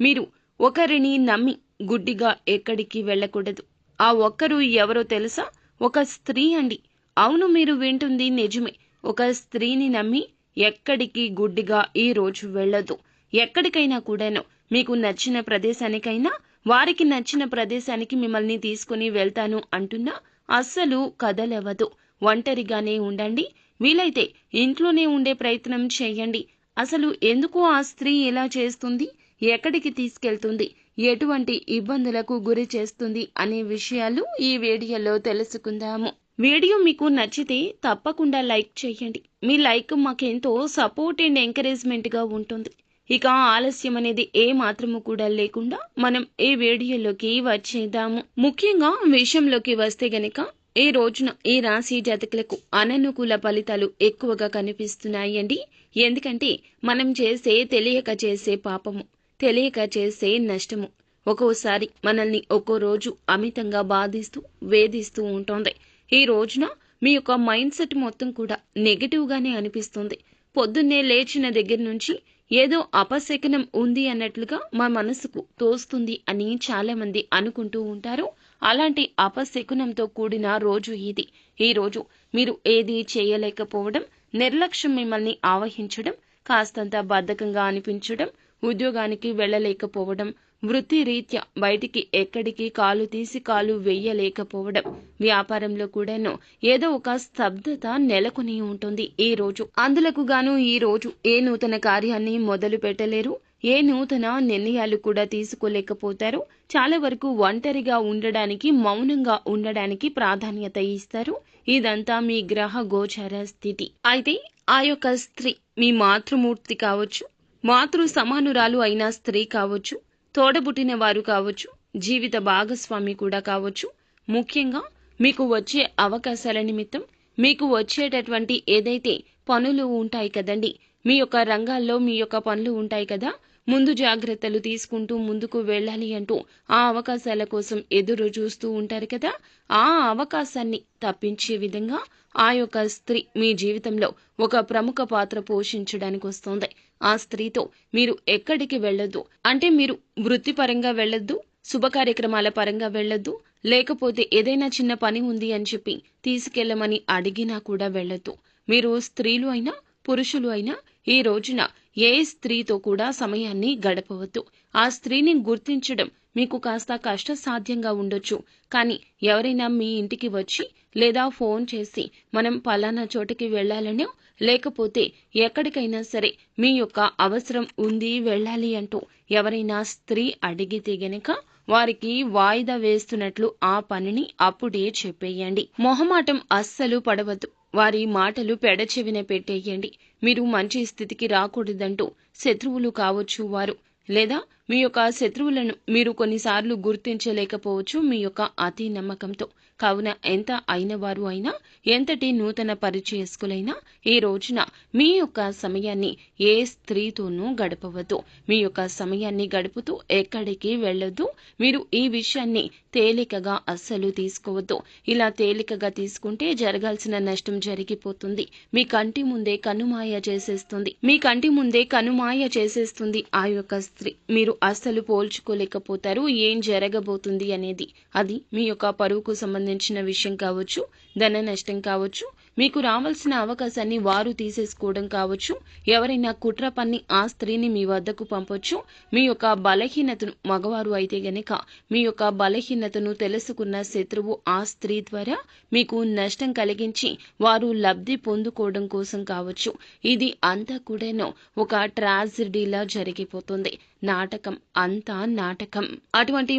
మీరు ఒకరిని నమ్మి గుడ్డిగా ఎక్కడికి వెళ్ళకూడదు. ఆ ఒక్కరు ఎవరో తెలుసా? ఒక స్త్రీ అండి. అవును మీరు వింటుంది నిజమే. ఒక స్త్రీని నమ్మి ఎక్కడికి గుడ్డిగా ఈ రోజు వెళ్ళదు. ఎక్కడికైనా కూడాను మీకు నచ్చిన ప్రదేశానికైనా వారికి నచ్చిన ప్రదేశానికి మిమ్మల్ని తీసుకుని వెళ్తాను అంటున్నా. అస్సలు కదలవదు. ఒంటరిగానే ఉండండి. వీలైతే ఇంట్లోనే ఉండే ప్రయత్నం చేయండి. అసలు ఎందుకు ఆ స్త్రీ ఇలా చేస్తుంది? ఎక్కడికి తీసుకెళ్తుంది? ఎటువంటి ఇబ్బందులకు గురి చేస్తుంది అనే విషయాలు ఈ వీడియోలో తెలుసుకుందాము. వీడియో మీకు నచ్చితే తప్పకుండా లైక్ చేయండి. మీ లైక్ మాకెంతో సపోర్ట్ అండ్ ఎంకరేజ్మెంట్గా ఉంటుంది. ఇక ఆలస్యం అనేది ఏ మాత్రము కూడా లేకుండా మనం ఈ వీడియోలోకి వచ్చేద్దాము. ముఖ్యంగా విషయంలోకి వస్తే గనక ఈ రోజున ఈ రాశి జాతకులకు అననుకూల ఫలితాలు ఎక్కువగా కనిపిస్తున్నాయండి. ఎందుకంటే మనం చేసే తెలియక చేసే పాపము. తెలియక చేసే నష్టము. ఒక్కోసారి మనల్ని ఒక్కో రోజు అమితంగా బాధిస్తూ వేధిస్తూ ఉంటుంది. ఈ రోజున మీ యొక్క మైండ్ సెట్ మొత్తం కూడా నెగిటివ్గానే అనిపిస్తుంది. పొద్దున్నే లేచిన దగ్గర నుంచి ఏదో అపశకనం ఉంది అన్నట్లుగా మా మనసుకు తోస్తుంది అని చాలామంది అనుకుంటూ ఉంటారు. అలాంటి అపశకునంతో కూడిన రోజు ఇది. ఈ రోజు మీరు ఏది చేయలేకపోవడం నిర్లక్ష్యం మిమ్మల్ని ఆవహించడం కాస్తంత బద్ధకంగా అనిపించడం ఉద్యోగానికి వెళ్ళలేకపోవడం వృత్తి రీత్యా బయటికి ఎక్కడికి కాలు తీసి కాలు వెయ్యలేకపోవడం వ్యాపారంలో కూడాను ఏదో ఒక స్తబ్దత నెలకొని ఉంటుంది ఈ రోజు. అందులకు గాను ఈ రోజు ఏ నూతన కార్యాన్ని మొదలు పెట్టలేరు? ఏ నూతన నిర్ణయాలు కూడా తీసుకోలేకపోతారు? చాలా వరకు ఒంటరిగా ఉండడానికి మౌనంగా ఉండడానికి ప్రాధాన్యత ఇస్తారు. ఇదంతా మీ గ్రహ గోచర స్థితి. అయితే ఆ యొక్క స్త్రీ మీ మాతృమూర్తి కావచ్చు. మాతృ సమానురాలు అయిన స్త్రీ కావచ్చు తోడబుట్టిన వారు కావచ్చు జీవిత భాగస్వామి కూడా కావచ్చు. ముఖ్యంగా మీకు వచ్చే అవకాశాల నిమిత్తం మీకు వచ్చేటటువంటి ఏదైతే పనులు ఉంటాయి కదండి మీ యొక్క రంగాల్లో మీ యొక్క పనులు ఉంటాయి కదా ముందు జాగ్రత్తలు తీసుకుంటూ ముందుకు వెళ్ళాలి అంటూ ఆ అవకాశాల కోసం ఎదురు చూస్తూ ఉంటారు కదా ఆ అవకాశాన్ని తప్పించే విధంగా ఆ యొక్క స్త్రీ మీ జీవితంలో ఒక ప్రముఖ పాత్ర పోషించడానికి వస్తోంది. ఆ స్త్రీతో మీరు ఎక్కడికి వెళ్ళొద్దు. అంటే మీరు వృత్తిపరంగా వెళ్ళొద్దు శుభ కార్యక్రమాల పరంగా వెళ్ళొద్దు లేకపోతే ఏదైనా చిన్న పని ఉంది అని చెప్పి తీసుకెళ్ళమని అడిగినా కూడా వెళ్ళొద్దు. మీరు స్త్రీలు అయినా పురుషులు అయినా ఈ రోజున ఏ స్త్రీతో కూడా సమయాన్ని గడపవద్దు. ఆ స్త్రీని గుర్తించడం మీకు కాస్త కష్టసాధ్యంగా ఉండొచ్చు. కానీ ఎవరైనా మీ ఇంటికి వచ్చి లేదా ఫోన్ చేసి మనం పలానా చోటికి వెళ్ళాలనో లేకపోతే ఎక్కడికైనా సరే మీ యొక్క అవసరం ఉంది వెళ్ళాలి అంటూ ఎవరైనా స్త్రీ అడిగితే గనక వారికి వాయిదా వేస్తున్నట్లు ఆ పనిని అప్పుడే చెప్పేయండి. మొహమాటం అస్సలు పడవద్దు. వారి మాటలు పెడచెవిన పెట్టేయండి. మీరు మంచి స్థితికి రాకూడదంటూ శత్రువులు కావచ్చు వారు. లేదా మీ యొక్క శత్రువులను మీరు కొన్నిసార్లు గుర్తించలేకపోవచ్చు మీ యొక్క అతి నమ్మకంతో. కావున ఎంత అయిన వారు అయినా ఎంతటి నూతన పరిచయస్కులైనా ఈ రోజున మీ యొక్క సమయాన్ని ఏ స్త్రీతోనూ గడపవద్దు. మీ యొక్క సమయాన్ని గడుపుతూ ఎక్కడికి వెళ్ళొద్దు. మీరు ఈ విషయాన్ని తేలికగా అస్సలు తీసుకోవద్దు. ఇలా తేలికగా తీసుకుంటే జరగాల్సిన నష్టం జరిగిపోతుంది. మీ కంటి ముందే కనుమాయ చేసేస్తుంది. మీ కంటి ముందే కనుమాయ చేసేస్తుంది ఆ యొక్క స్త్రీ. మీరు అస్సలు పోల్చుకోలేకపోతారు. ఏం జరగబోతుంది అనేది అది మీ యొక్క పరువుకు సంబంధించిన విషయం కావచ్చు ధన నష్టం కావచ్చు మీకు రావాల్సిన అవకాశాన్ని వారు తీసేసుకోవడం కావచ్చు. ఎవరైనా కుట్ర పన్ని ఆ స్త్రీని మీ వద్దకు పంపొచ్చు. మీ యొక్క బలహీనతను మగవారు అయితే గనక మీ యొక్క బలహీనతను తెలుసుకున్న శత్రువు ఆ స్త్రీ ద్వారా మీకు నష్టం కలిగించి వారు లబ్ధి పొందుకోవడం కోసం కావచ్చు. ఇది అంతా కూడాను ఒక ట్రాజడీలా జరిగిపోతుంది. నాటకం అంతా నాటకం. అటువంటి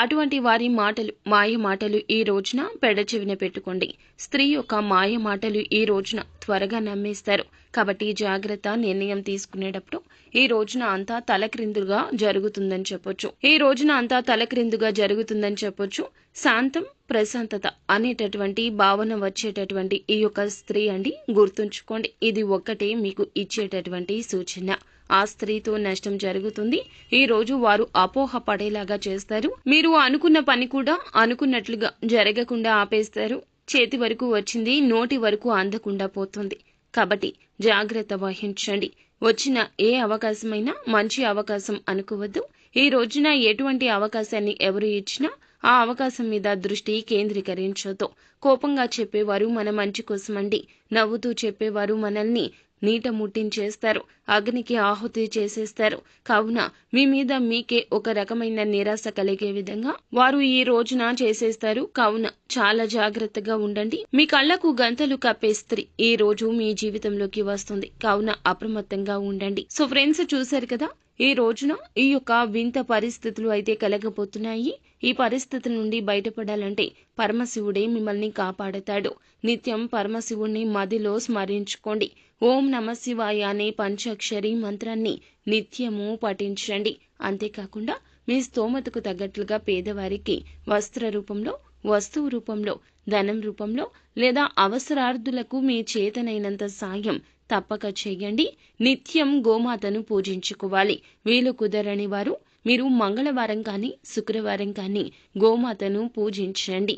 అటువంటి వారి మాటలు మాయ మాటలు ఈ రోజున పెడచెవిన పెట్టుకోండి. స్త్రీ యొక్క మాయ మాటలు ఈ రోజున త్వరగా నమ్మేస్తారు. కాబట్టి జాగ్రత్త నిర్ణయం తీసుకునేటప్పుడు ఈ రోజున అంతా తలక్రిందుగా జరుగుతుందని చెప్పొచ్చు. ఈ రోజున అంతా తలక్రిందుగా జరుగుతుందని చెప్పొచ్చు. శాంతం ప్రశాంతత అనేటటువంటి భావన వచ్చేటటువంటి ఈ యొక్క స్త్రీ అండి గుర్తుంచుకోండి. ఇది ఒక్కటే మీకు ఇచ్చేటటువంటి సూచన. ఆ స్త్రీతో నష్టం జరుగుతుంది. ఈ రోజు వారు అపోహ పడేలాగా చేస్తారు. మీరు అనుకున్న పని కూడా అనుకున్నట్లుగా జరగకుండా ఆపేస్తారు. చేతి వరకు వచ్చింది నోటి వరకు అందకుండా పోతుంది. కాబట్టి జాగ్రత్త వహించండి. వచ్చిన ఏ అవకాశమైనా మంచి అవకాశం అనుకోవద్దు. ఈ రోజున ఎటువంటి అవకాశాన్ని ఎవరు ఇచ్చినా ఆ అవకాశం మీద దృష్టి కేంద్రీకరించొద్దు. కోపంగా చెప్పేవారు మన మంచి కోసమండి. నవ్వుతూ చెప్పేవారు మనల్ని నీట ముట్టించేస్తారు. అగ్నికి ఆహుతి చేసేస్తారు. కావున మీ మీద మీకే ఒక రకమైన నిరాశ కలిగే విధంగా వారు ఈ రోజున చేసేస్తారు. కావున చాలా జాగ్రత్తగా ఉండండి. మీ కళ్ళకు గంతలు కప్పే స్త్రీ ఈ రోజు మీ జీవితంలోకి వస్తుంది. కావున అప్రమత్తంగా ఉండండి. సో ఫ్రెండ్స్ చూశారు కదా? ఈ రోజున ఈ యొక్క వింత పరిస్థితులు అయితే కలగబోతున్నాయి. ఈ పరిస్థితి నుండి బయటపడాలంటే పరమశివుడే మిమ్మల్ని కాపాడతాడు. నిత్యం పరమశివుణ్ణి మదిలో స్మరించుకోండి. ఓం నమ శివాయ అనే పంచాక్షరి మంత్రాన్ని నిత్యము పఠించండి. అంతేకాకుండా మీ స్తోమతకు తగ్గట్లుగా పేదవారికి వస్త్ర రూపంలో వస్తువు రూపంలో ధనం రూపంలో లేదా అవసరార్థులకు మీ చేతనైనంత సాయం తప్పక చేయండి. నిత్యం గోమాతను పూజించుకోవాలి. వీలు కుదరని వారు మీరు మంగళవారం కానీ శుక్రవారం కానీ గోమాతను పూజించండి.